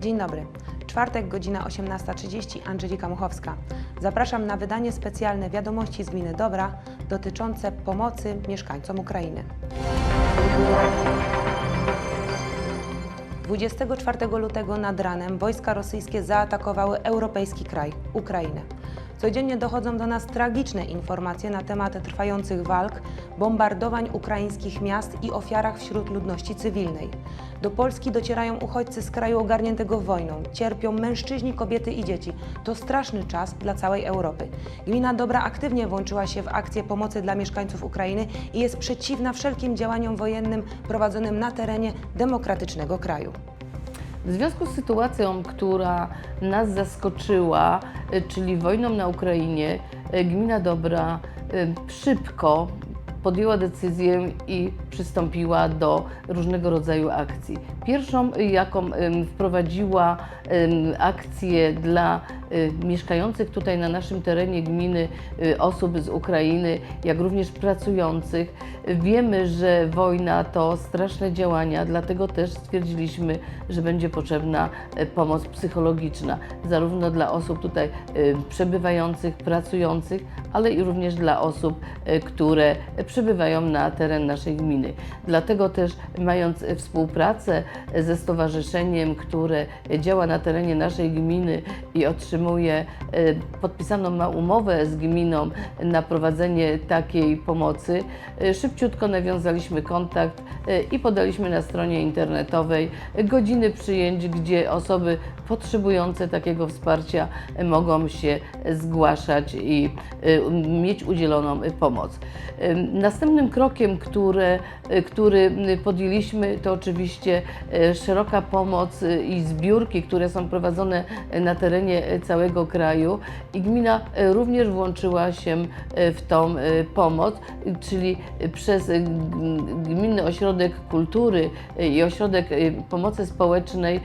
Dzień dobry. Czwartek, godzina 18.30, Angelika Muchowska. Zapraszam na wydanie specjalne Wiadomości z Gminy Dobra dotyczące pomocy mieszkańcom Ukrainy. 24 lutego nad ranem wojska rosyjskie zaatakowały europejski kraj, Ukrainę. Codziennie dochodzą do nas tragiczne informacje na temat trwających walk, bombardowań ukraińskich miast i ofiarach wśród ludności cywilnej. Do Polski docierają uchodźcy z kraju ogarniętego wojną. Cierpią mężczyźni, kobiety i dzieci. To straszny czas dla całej Europy. Gmina Dobra aktywnie włączyła się w akcję pomocy dla mieszkańców Ukrainy i jest przeciwna wszelkim działaniom wojennym prowadzonym na terenie demokratycznego kraju. W związku z sytuacją, która nas zaskoczyła, y, czyli wojną na Ukrainie, y, Gmina Dobra y, szybko podjęła decyzję i przystąpiła do różnego rodzaju akcji. Pierwszą, jaką wprowadziła akcję dla mieszkających tutaj na naszym terenie gminy osób z Ukrainy, jak również pracujących. Wiemy, że wojna to straszne działania, dlatego też stwierdziliśmy, że będzie potrzebna e, pomoc psychologiczna, zarówno dla osób tutaj e, przebywających, pracujących, ale i również dla osób, e, które przybywają na teren naszej gminy. Dlatego też mając współpracę ze stowarzyszeniem, które działa na terenie naszej gminy i otrzymuje podpisaną ma umowę z gminą na prowadzenie takiej pomocy, e, szybciutko nawiązaliśmy kontakt e, i podaliśmy na stronie internetowej godziny przyjęć, gdzie osoby potrzebujące takiego wsparcia mogą się zgłaszać i e, mieć udzieloną pomoc. Następnym krokiem, które, e, który podjęliśmy, to oczywiście e, szeroka pomoc i zbiórki, które są prowadzone na terenie całego kraju i gmina również włączyła się w tą pomoc, czyli przez g- Gminny Ośrodek Kultury e, i Ośrodek e, Pomocy Społecznej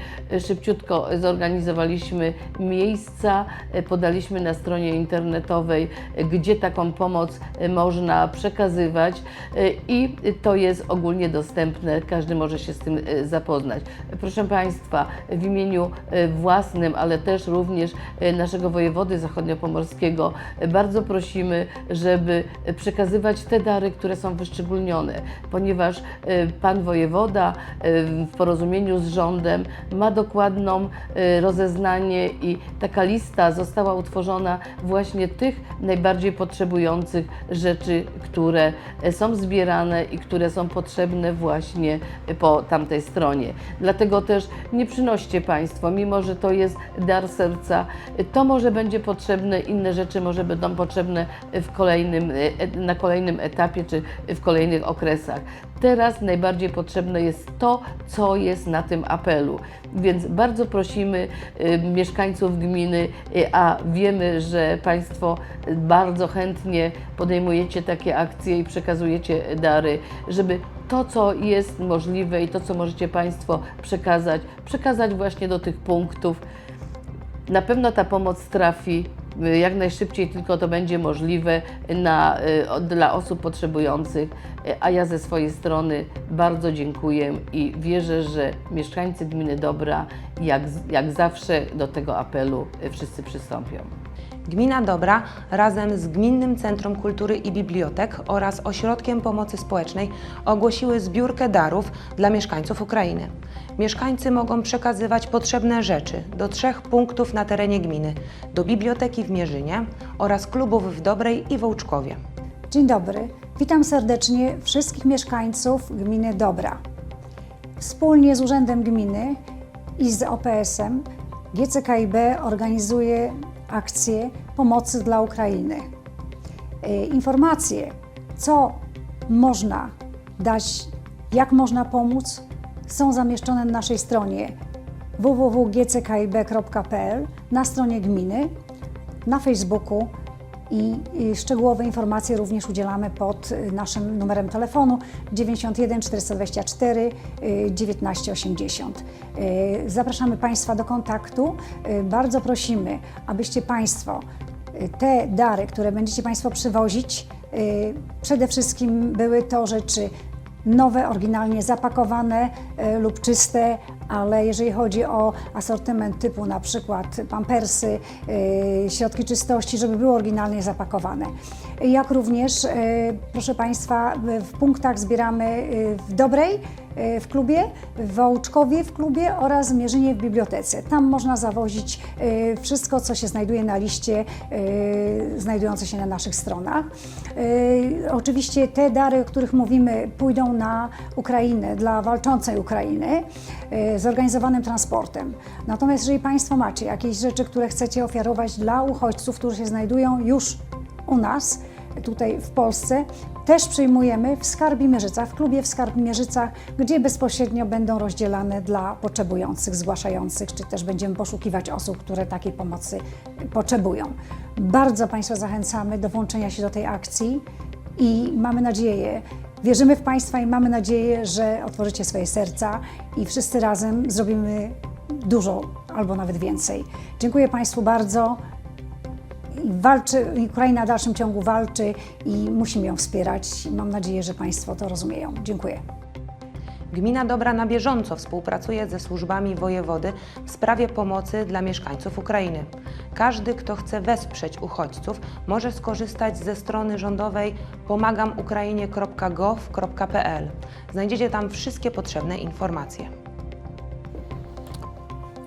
szybciutko zorganizowaliśmy miejsca, podaliśmy na stronie internetowej, gdzie taką pomoc można przekazywać i to jest ogólnie dostępne, każdy może się z tym zapoznać. Proszę Państwa, w imieniu własnym, ale też również naszego wojewody zachodniopomorskiego bardzo prosimy, żeby przekazywać te dary, które są wyszczególnione, ponieważ e, Pan Wojewoda e, w porozumieniu z rządem ma dokładną e, rozeznanie i taka lista została utworzona właśnie tych najbardziej potrzebujących rzeczy, które są zbierane i które są potrzebne właśnie po tamtej stronie. Dlatego też nie przynoście Państwo, mimo że to jest dar serca, to może będzie potrzebne, inne rzeczy może będą potrzebne w kolejnym, e, na kolejnym etapie czy w kolejnych okresach. Teraz najbardziej potrzebne jest to, co jest na tym apelu. Więc bardzo prosimy y, mieszkańców gminy, y, a wiemy, że Państwo bardzo chętnie podejmujecie takie akcje i przekazujecie dary, żeby to, co jest możliwe i to, co możecie Państwo przekazać, przekazać właśnie do tych punktów. Na pewno ta pomoc trafi jak najszybciej tylko to będzie możliwe na, y, dla osób potrzebujących, a ja ze swojej strony bardzo dziękuję i wierzę, że mieszkańcy gminy Dobra jak, jak zawsze do tego apelu wszyscy przystąpią. Gmina Dobra razem z Gminnym Centrum Kultury i Bibliotek oraz Ośrodkiem Pomocy Społecznej ogłosiły zbiórkę darów dla mieszkańców Ukrainy. Mieszkańcy mogą przekazywać potrzebne rzeczy do trzech punktów na terenie gminy: do biblioteki w Mierzynie oraz klubów w Dobrej i Wołczkowie. Dzień dobry, witam serdecznie wszystkich mieszkańców gminy Dobra. Wspólnie z Urzędem Gminy i z OPS-em GCKiB organizuje akcję pomocy dla Ukrainy. E, Informacje, co można dać, jak można pomóc, są zamieszczone na naszej stronie www.gckib.pl, na stronie gminy, na Facebooku i, szczegółowe informacje również udzielamy pod y, naszym numerem telefonu 91 424 y, 1980. Y, Zapraszamy Państwa do kontaktu. Y, Bardzo prosimy, abyście Państwo y, te dary, które będziecie Państwo przywozić, przede wszystkim były to rzeczy nowe, oryginalnie zapakowane lub czyste, ale jeżeli chodzi o asortyment typu na przykład pampersy, y, środki czystości, żeby były oryginalnie zapakowane. Jak również, y, proszę Państwa, w punktach zbieramy y, w Dobrej, w klubie, w Wołczkowie w klubie oraz Mierzynie w bibliotece. Tam można zawozić y, wszystko, co się znajduje na liście y, znajdującej się na naszych stronach. Oczywiście te dary, o których mówimy, pójdą na Ukrainę, dla walczącej Ukrainy, zorganizowanym transportem. Natomiast jeżeli Państwo macie jakieś rzeczy, które chcecie ofiarować dla uchodźców, którzy się znajdują już u nas, tutaj w Polsce, też przyjmujemy w Skarbimierzycach, w klubie w Skarbimierzycach, gdzie bezpośrednio będą rozdzielane dla potrzebujących, zgłaszających, czy też będziemy poszukiwać osób, które takiej pomocy potrzebują. Bardzo Państwa zachęcamy do włączenia się do tej akcji i mamy nadzieję, wierzymy w Państwa i mamy nadzieję, że otworzycie swoje serca i wszyscy razem zrobimy dużo albo nawet więcej. Dziękuję Państwu bardzo. Walczy, Ukraina w dalszym ciągu walczy i musimy ją wspierać. Mam nadzieję, że Państwo to rozumieją. Dziękuję. Gmina Dobra na bieżąco współpracuje ze służbami wojewody w sprawie pomocy dla mieszkańców Ukrainy. Każdy, kto chce wesprzeć uchodźców, może skorzystać ze strony rządowej pomagamukrainie.gov.pl. Znajdziecie tam wszystkie potrzebne informacje.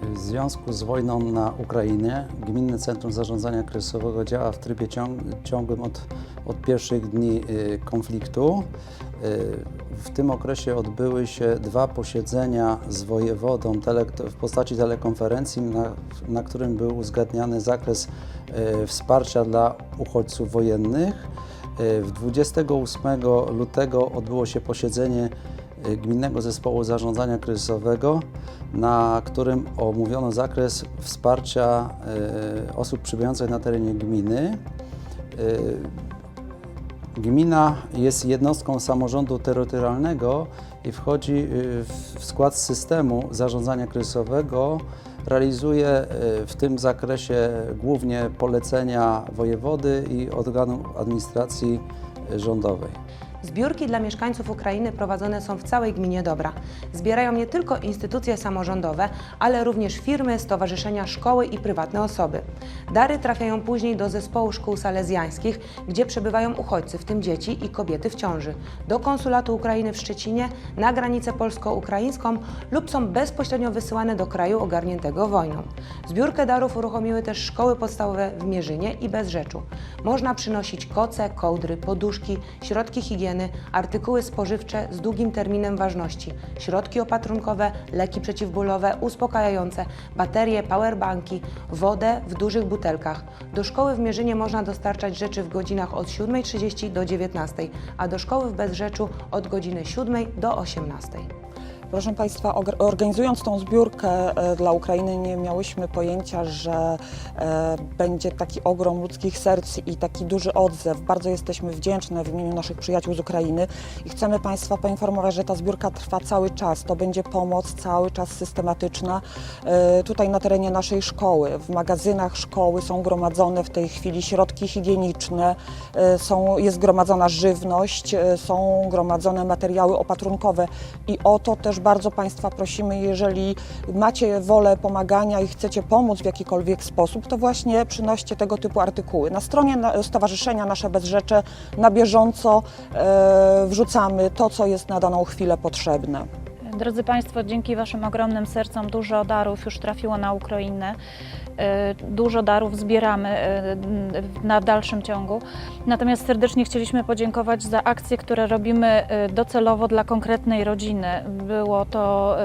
W związku z wojną na Ukrainie Gminne Centrum Zarządzania Kryzysowego działa w trybie ciąg, ciągłym od, od pierwszych dni y, konfliktu. Y, w tym okresie odbyły się dwa posiedzenia z wojewodą w postaci telekonferencji, na, na którym był uzgadniany zakres y, wsparcia dla uchodźców wojennych. W 28 lutego odbyło się posiedzenie Gminnego Zespołu Zarządzania Kryzysowego, na którym omówiono zakres wsparcia y, osób przybywających na terenie gminy. Y, Gmina jest jednostką samorządu terytorialnego i wchodzi y, w skład systemu zarządzania kryzysowego. Realizuje y, w tym zakresie głównie polecenia wojewody i organu administracji y, rządowej. Zbiórki dla mieszkańców Ukrainy prowadzone są w całej gminie Dobra. Zbierają nie tylko instytucje samorządowe, ale również firmy, stowarzyszenia, szkoły i prywatne osoby. Dary trafiają później do zespołu szkół salezjańskich, gdzie przebywają uchodźcy, w tym dzieci i kobiety w ciąży, do konsulatu Ukrainy w Szczecinie, na granicę polsko-ukraińską lub są bezpośrednio wysyłane do kraju ogarniętego wojną. Zbiórkę darów uruchomiły też szkoły podstawowe w Mierzynie i Bezrzeczu. Można przynosić koce, kołdry, poduszki, środki higieny, artykuły spożywcze z długim terminem ważności, środki opatrunkowe, leki przeciwbólowe, uspokajające, baterie, powerbanki, wodę w dużych butelkach. Do szkoły w Mierzynie można dostarczać rzeczy w godzinach od 7.30 do 19.00, a do szkoły w Bezrzeczu od godziny 7.00 do 18.00. Proszę Państwa, organizując tą zbiórkę e, dla Ukrainy, nie miałyśmy pojęcia, że e, będzie taki ogrom ludzkich serc i taki duży odzew. Bardzo jesteśmy wdzięczne w imieniu naszych przyjaciół z Ukrainy i chcemy Państwa poinformować, że ta zbiórka trwa cały czas. To będzie pomoc cały czas systematyczna e, tutaj na terenie naszej szkoły. W magazynach szkoły są gromadzone w tej chwili środki higieniczne, są, jest gromadzona żywność, są gromadzone materiały opatrunkowe i o to też bardzo Państwa prosimy, jeżeli macie wolę pomagania i chcecie pomóc w jakikolwiek sposób, to właśnie przynoście tego typu artykuły. Na stronie Stowarzyszenia Nasze Bezrzecze na bieżąco e, wrzucamy to, co jest na daną chwilę potrzebne. Drodzy Państwo, dzięki Waszym ogromnym sercom dużo darów już trafiło na Ukrainę. E, Dużo darów zbieramy e, na dalszym ciągu. Natomiast serdecznie chcieliśmy podziękować za akcje, które robimy e, docelowo dla konkretnej rodziny. Było to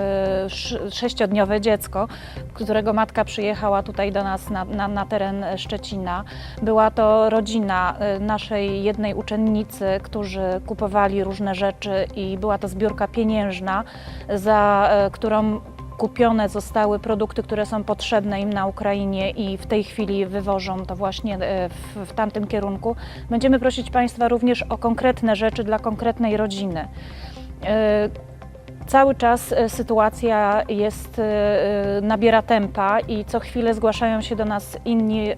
sz- sześciodniowe dziecko, którego matka przyjechała tutaj do nas na, na, na teren Szczecina. Była to rodzina naszej jednej uczennicy, którzy kupowali różne rzeczy i była to zbiórka pieniężna, za e, którą kupione zostały produkty, które są potrzebne im na Ukrainie i w tej chwili wywożą to właśnie e, w, w tamtym kierunku. Będziemy prosić Państwa również o konkretne rzeczy dla konkretnej rodziny. Cały czas e, sytuacja jest, e, e, nabiera tempa i co chwilę zgłaszają się do nas inni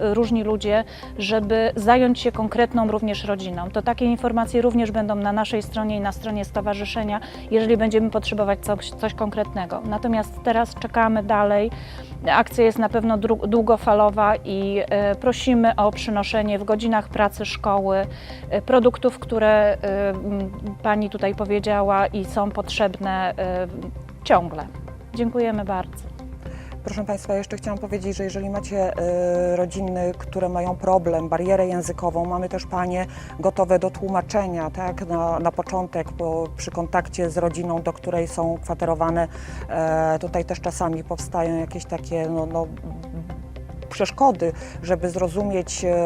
różni ludzie, żeby zająć się konkretną również rodziną. To takie informacje również będą na naszej stronie i na stronie stowarzyszenia, jeżeli będziemy potrzebować coś, coś konkretnego. Natomiast teraz czekamy dalej. Akcja jest na pewno długofalowa i e, prosimy o przynoszenie w godzinach pracy szkoły e, produktów, które e, Pani tutaj powiedziała i są potrzebne ciągle. Dziękujemy bardzo. Proszę Państwa, jeszcze chciałam powiedzieć, że jeżeli macie e, rodziny, które mają problem, barierę językową, mamy też Panie gotowe do tłumaczenia, tak, na, na początek, bo przy kontakcie z rodziną, do której są kwaterowane, e, tutaj też czasami powstają jakieś takie, no, no, przeszkody, żeby zrozumieć e,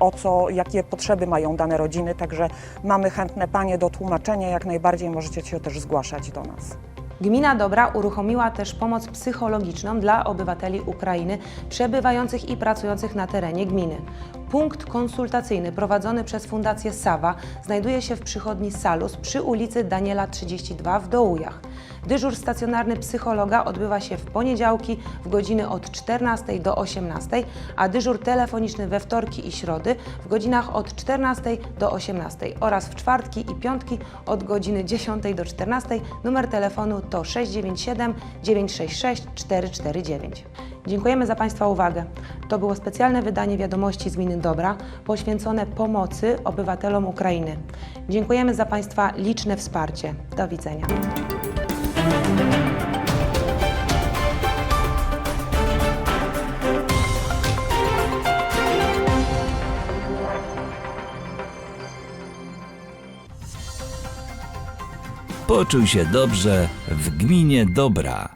o co, jakie potrzeby mają dane rodziny, także mamy chętne Panie do tłumaczenia, jak najbardziej możecie się też zgłaszać do nas. Gmina Dobra uruchomiła też pomoc psychologiczną dla obywateli Ukrainy przebywających i pracujących na terenie gminy. Punkt konsultacyjny prowadzony przez Fundację Sawa znajduje się w przychodni Salus przy ulicy Daniela 32 w Dołujach. Dyżur stacjonarny psychologa odbywa się w poniedziałki w godziny od 14 do 18, a dyżur telefoniczny we wtorki i środy w godzinach od 14 do 18 oraz w czwartki i piątki od godziny 10 do 14. Numer telefonu to 697 966 449. Dziękujemy za Państwa uwagę. To było specjalne wydanie wiadomości z Gminy Dobra poświęcone pomocy obywatelom Ukrainy. Dziękujemy za Państwa liczne wsparcie. Do widzenia. Poczuj się dobrze w gminie Dobra.